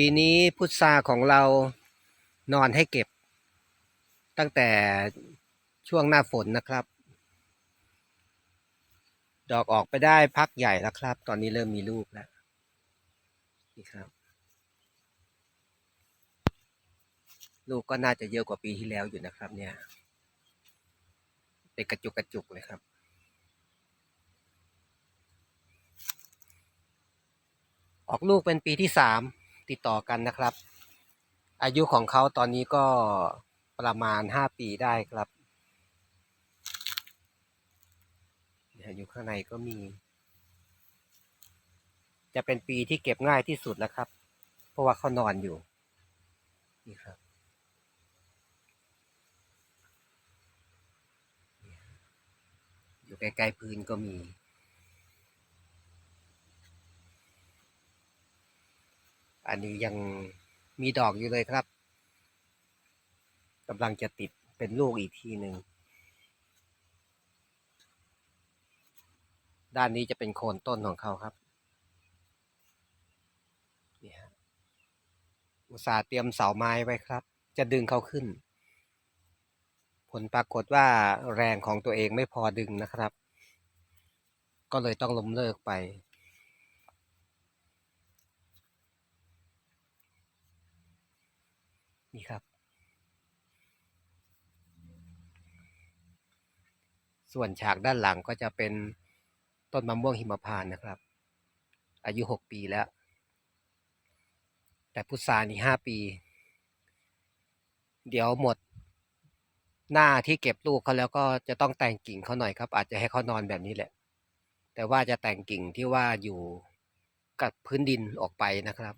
ปีนี้พุทราของเรานอนให้เก็บ ตั้งแต่ช่วงหน้าฝนนะครับ ดอกออกไปได้พักใหญ่แล้วครับ ตอนนี้เริ่มมีลูกแล้วนี่ครับ ลูกก็น่าจะเยอะกว่าปีที่แล้วอยู่นะครับ เนี่ยเป็นกระจุกกระจุกเลยครับออกลูกเป็นปีที่สาม ติดต่อกันนะครับ อายุของเขาตอนนี้ก็ประมาณห้าปีได้ครับอยู่ข้างในก็มี จะเป็นปีที่เก็บง่ายที่สุดแล้วครับ เพราะว่าเขานอนอยู่ นี่ครับอยู่ใกล้ๆพื้นก็มี อันนี้ยังมีดอกอยู่เลยครับกำลังจะติดเป็นลูกอีกทีหนึ่ง ด้านนี้จะเป็นโคนต้นของเขาครับนี่ฮะอุตสาห์เตรียมเสาไม้ไว้ครับ จะดึงเขาขึ้น ผลปรากฏว่าแรงของตัวเองไม่พอดึงนะครับ ก็เลยต้องล้มเลิกไป นี่ครับ ส่วนฉากด้านหลังก็จะเป็นต้นมะม่วงหิมพานต์นะครับ อายุหกปีแล้ว แต่พุทรานี่ห้าปี เดี๋ยวหมดหน้าที่เก็บลูกเขาแล้วก็จะต้องแต่งกิ่งเขาหน่อยครับ อาจจะให้เขานอนแบบนี้แหละ แต่ว่าจะแต่งกิ่งที่ว่าอยู่กับพื้นดินออกไปนะครับ